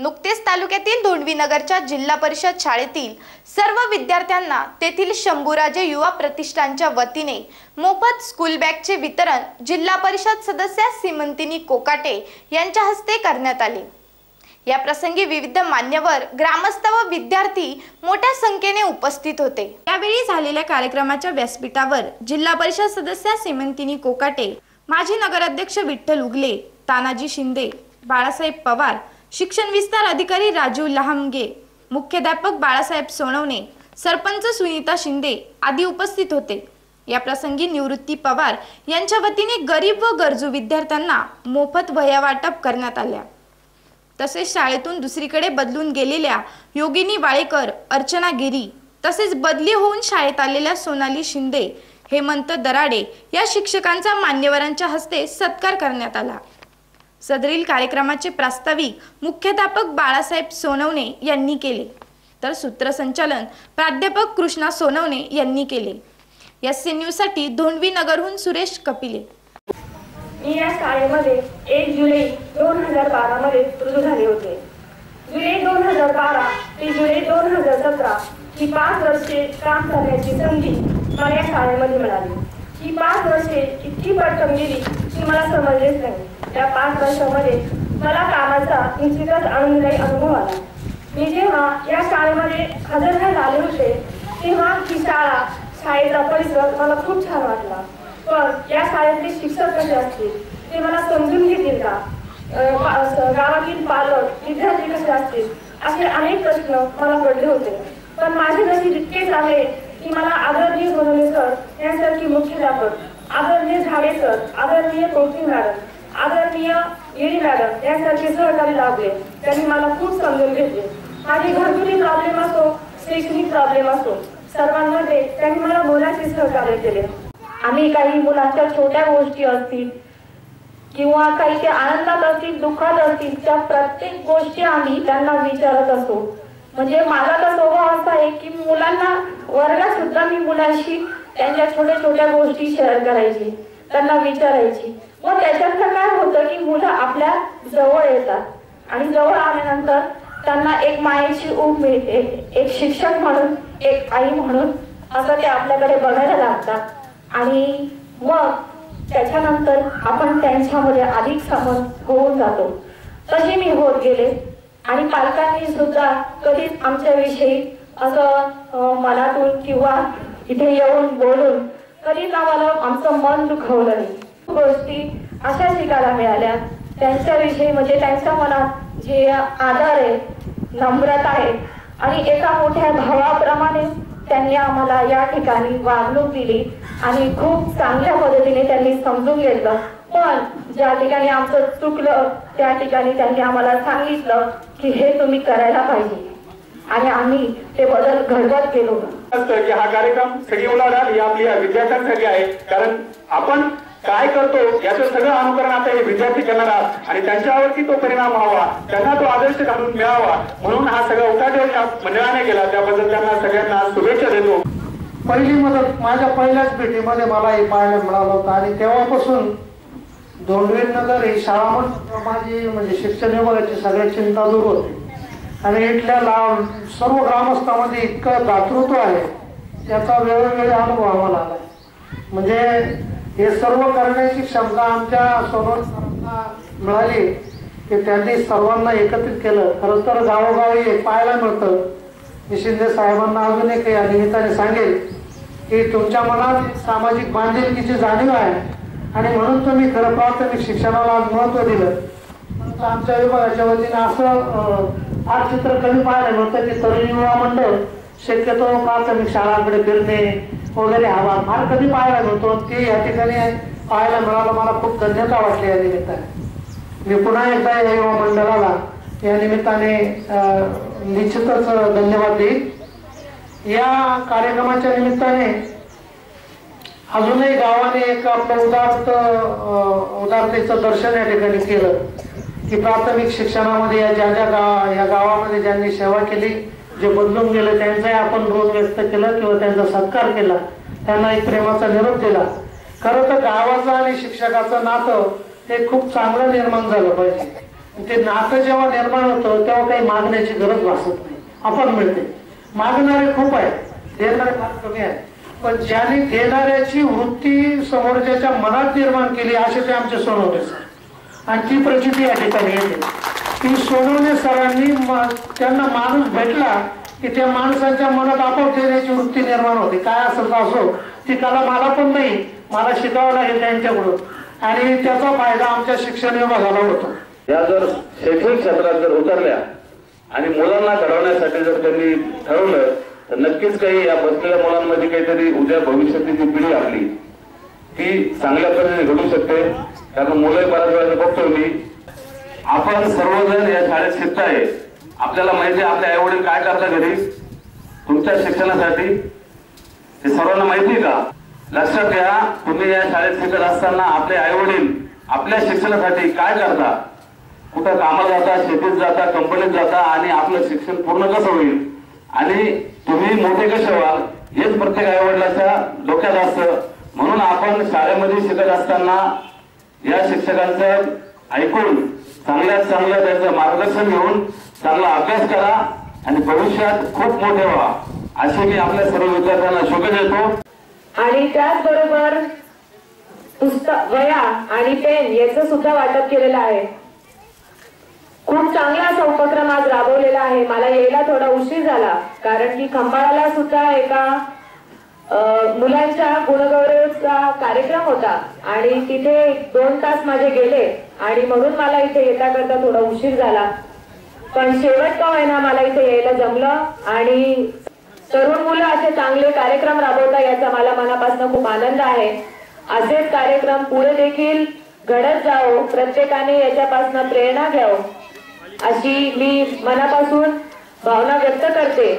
नुकतेच तालुक्यातील धोंडवी नगरच्या जिल्हा परिषद शाळेतील सर्व विद्यार्थ्यांना तेथील शंभूराजे युवा प्रतिष्ठानच्या वतीने मोफत स्कूल बॅगचे वितरण जिल्हा परिषद सदस्या सिमंतिनी कोकाटे यांच्या हस्ते करण्यात आले. या प्रसंगी विविध मान्यवर ग्रामस्थ व विद्यार्थी मोठ्या संख्येने उपस्थित होते. यावेळी झालेल्या कार्यक्रमाच्या व्यासपीठावर जिल्हा परिषद सदस्या सिमंतिनी कोकाटे माजी नगराध्यक्ष विठ्ठल उगले तानाजी शिंदे बाळासाहेब पवार शिक्षण विस्तार अधिकारी राजू लहामगे मुख्याध्यापक बाळासाहेब सोनवणे सरपंच सुनीता शिंदे आदी उपस्थित होते. या प्रसंगी निवृत्ती पवार यांच्या वतीने गरीब व गरजू विद्यार्थ्यांना मोफत वह्या वाटप करण्यात आल्या. तसेच शाळेतून दुसरीकडे बदलून गेलेल्या योगिनी वाळेकर अर्चना गिरी तसेच बदली होऊन शाळेत आलेल्या सोनाली शिंदे हेमंत दराडे या शिक्षकांचा मान्यवरांच्या हस्ते सत्कार करण्यात आला. सदरील कार्यक्रमाचे प्रास्ताविक मुख्याध्यापक बाळासाहेब सोनवणे यांनी केले. तर सूत्रसंचालन प्राध्यापक कृष्णा सोनवणे यांनी केले. एस सी न्यूजसाठी धोंडवी नगरहून सुरेश कपिले. मी या शाळेमध्ये एक जुलै दोन हजार बारा मध्ये रुजू झाले होते. जुलै दोन हजार बारा ते जुलै दोन हजार सतरा ही पाच वर्षे काम करण्याची संधी मला या शाळेमध्ये मिळाली. ही पाच वर्षे इतकी पटकन गेली की मला समजलेच नाही. त्या पाच वर्षामध्ये मला कामाचा निश्चितच आनंददायी अनुभव आला. मी जेव्हा या शाळेमध्ये हजर व्हायला आले होते तेव्हा ही शाळा शाळेचा परिसर मला खूप छान वाटला. पण या शाळेतले शिक्षक कसे असतील ते मला समजून घेतील का? गावातील पालक विद्यार्थी कसे असतील असे अनेक प्रश्न मला पडले होते. पण माझे नशीब इतके चांगले की मला आदरणीय बनवले सर यांसारखी मुख्याध्यापक आदरणीय झाडे सर आदरणीय कौतिक मॅडम आदरणीय गिरी मॅडम यांसारखे सहकारी लाभले. त्यांनी मला खूप समजून घेतले. माझे घरगुती प्रॉब्लेम असो शैक्षणिक प्रॉब्लेम असो सर्वांमध्ये त्यांनी मला मोलाचे सहकार्य केले. आम्ही काही मुलांच्या छोट्या गोष्टी असतील किंवा काही ते आनंदात असतील दुःखात असतील त्या प्रत्येक गोष्टी आम्ही त्यांना विचारत असतो. म्हणजे माझा तर स्वभाव असा आहे की मुलांना वर्गात सुद्धा मी मुलांशी त्यांच्या छोट्या छोट्या गोष्टी शेअर करायची त्यांना विचारायची. मग त्याच्यात काय होतं की मुलं आपल्या जवळ येतात. आणि जवळ आल्यानंतर त्यांना एक मायेची ऊब मिळते. एक शिक्षक म्हणून एक आई म्हणून असं ते आपल्याकडे बघायला लागतात. आणि मग त्याच्यानंतर आपण त्यांच्यामध्ये अधिक समज होऊन जातो. तसे मी होत गेले. आणि पालकांनी सुद्धा कधीच आमच्याविषयी असं मनातून किंवा इथे येऊन बोलून कधीच आम्हाला आमचं मन दुखवलं नाही. गोष्टी अशा शिकायला मिळाल्या. त्यांच्याविषयी म्हणजे त्यांच्या मनात जे आधार आहे नम्रता आहे आणि एका मोठ्या भावाप्रमाणे त्यांनी आम्हाला या ठिकाणी वागणूक दिली आणि खूप चांगल्या पद्धतीने त्यांनी समजून घेतलं. पण ज्या ठिकाणी आमचं चुकलं त्या ठिकाणी त्यांनी आम्हाला सांगितलं की हे तुम्ही करायला पाहिजे. आणि आम्ही ते बदल घडवत गेलो असतं की हा कार्यक्रम सगळी उलाढाल ही आपली विद्यार्थ्यांसाठी आहे. कारण आपण काय करतो याचं सगळं अनुकरण आता हे विद्यार्थी करणार आहात. आणि त्यांच्यावरती तो परिणाम व्हावा. त्यांना तो आदर्श घालून मिळावा. म्हणून हा सगळा उठाठेव या मंडळाने केला. त्याबद्दल त्यांना सगळ्यांना शुभेच्छा देतो. पहिली मदत माझ्या पहिल्याच भेटीमध्ये मला हे पाहायला मिळालं होतं. आणि तेव्हापासून दोंडवीर नगर ही शाळा माझी म्हणजे शिक्षण विभागाची सगळ्या चिंता दूर होती. आणि इथल्या ला- सर्व ग्रामस्थांमध्ये इतकं दातृत्व आहे त्याचा वेगवेगळे अनुभव आम्हाला आला म्हणजे हे सर्व करण्याची क्षमता आमच्या सोनवणे सरांना मिळाली की त्यांनी सर्वांना एकत्रित केलं. खरं तर गावोगावी हे पाहायला मिळतं. मी शिंदे साहेबांना अजून एक या निमित्ताने सांगेल की तुमच्या मनात सामाजिक बांधिलकीची जाणीव आहे आणि म्हणून तुम्ही खरं प्राथमिक शिक्षणाला आज महत्त्व दिलं. आमच्या विभागाच्या वतीने असं फार चित्र कमी पाहायला मिळतं की तरुण युवा मंडळ शक्यतो प्राथमिक शाळांकडे फिरणे वगैरे हवा फार कधी पाहायला मिळतो ते या ठिकाणी पाहायला मिळालं. मला खूप धन्यता वाटली या निमित्ताने. मी पुन्हा एकदा या युवा मंडळाला या निमित्ताने निश्चितच धन्यवाद देईल या कार्यक्रमाच्या निमित्ताने अजूनही गावाने एक आपलं उदार्थ उदारतेचं दर्शन या ठिकाणी केलं. की प्राथमिक शिक्षणामध्ये या ज्या ज्या गावा या गावामध्ये ज्यांनी सेवा केली जे बदलून गेले त्यांचाही आपण ऋण व्यक्त केलं किंवा त्यांचा सत्कार केला त्यांना एक प्रेमाचा निरोप दिला. खरं तर गावाचं आणि शिक्षकाचं नातं हे खूप चांगलं निर्माण झालं पाहिजे. ते नातं जेव्हा निर्माण होतं तेव्हा काही मागण्याची गरज भासत नाही. आपण मिळते. मागणारे खूप आहेत. देणारे फार कमी आहेत. पण ज्याने देणाऱ्याची वृत्ती समोरच्याच्या मनात निर्माण केली असे ते आमचे सोनवले सर. आणि ती प्रचिती या ठिकाणी येते. ती सोनवणे सरांनी त्यांना माणूस भेटला की त्या माणसाच्या मनात आपोआप देण्याची वृत्ती निर्माण होते. काय असं असो ती कला मला पण नाही मला शिकावं लागेल त्यांच्याकडून. आणि त्याचा फायदा आमच्या शिक्षण विभागाला होतो. या जर शैक्षणिक क्षेत्रात जर उतरल्या आणि मुलांना घडवण्यासाठी जर त्यांनी ठरवलं तर नक्कीच काही या बसलेल्या मुलांमध्ये काहीतरी उद्या भविष्यातली जी पिढी आपली ती चांगल्या पद्धतीने घडू शकते. कारण मुलं बऱ्याच वेळेला बघतो मी. आपण सर्वजण या शाळेत शिकताय आपल्याला माहिती आहे आपले आई वडील काय करतात घरी? तुमच्या शिक्षणासाठी. हे सर्वांना माहिती आहे का? लक्षात घ्या तुम्ही या शाळेत शिकत असताना आपले आई वडील आपल्या शिक्षणासाठी काय करता कुठं कामाला जाता शेतीत जाता कंपनीत जाता आणि आपलं शिक्षण पूर्ण कसं होईल? आणि तुम्ही मोठे कसे व्हाल? हेच प्रत्येक आई वडिलाच्या डोक्यात असतं. म्हणून आपण शाळेमध्ये शिकत असताना या शिक्षकांचं ऐकून चांगल्यात चांगलं त्याचं मार्गदर्शन घेऊन चांगला अभ्यास करा आणि भविष्यात खूप मोठे व्हा. असे मी आपल्या सर्व विद्यार्थ्यांना शुभेच्छा देतो. आणि त्याचबरोबर पुस्तक वया आणि पेन याचं सुद्धा वाटप केलेलं आहे. खूप चांगला असा उपक्रम आज राबवलेला आहे. मला यायला थोडा उशीर झाला कारण की खंबाळाला सुद्धा एका मुलांच्या मुलांच्या गुणगौरवचा कार्यक्रम होता आणि तिथे दोन तास माझे गेले आणि म्हणून मला इथे येता करता थोडा उशीर झाला. पण शेवट का होईना मला इथे यायला जमलं आणि तरुण मुलं असे चांगले कार्यक्रम राबवता याचा मला मनापासून खूप आनंद आहे. असेच कार्यक्रम पुढे देखील घडत जावो प्रत्येकाने याच्यापासून प्रेरणा घ्यावं अशी मी मनापासून भावना व्यक्त करते.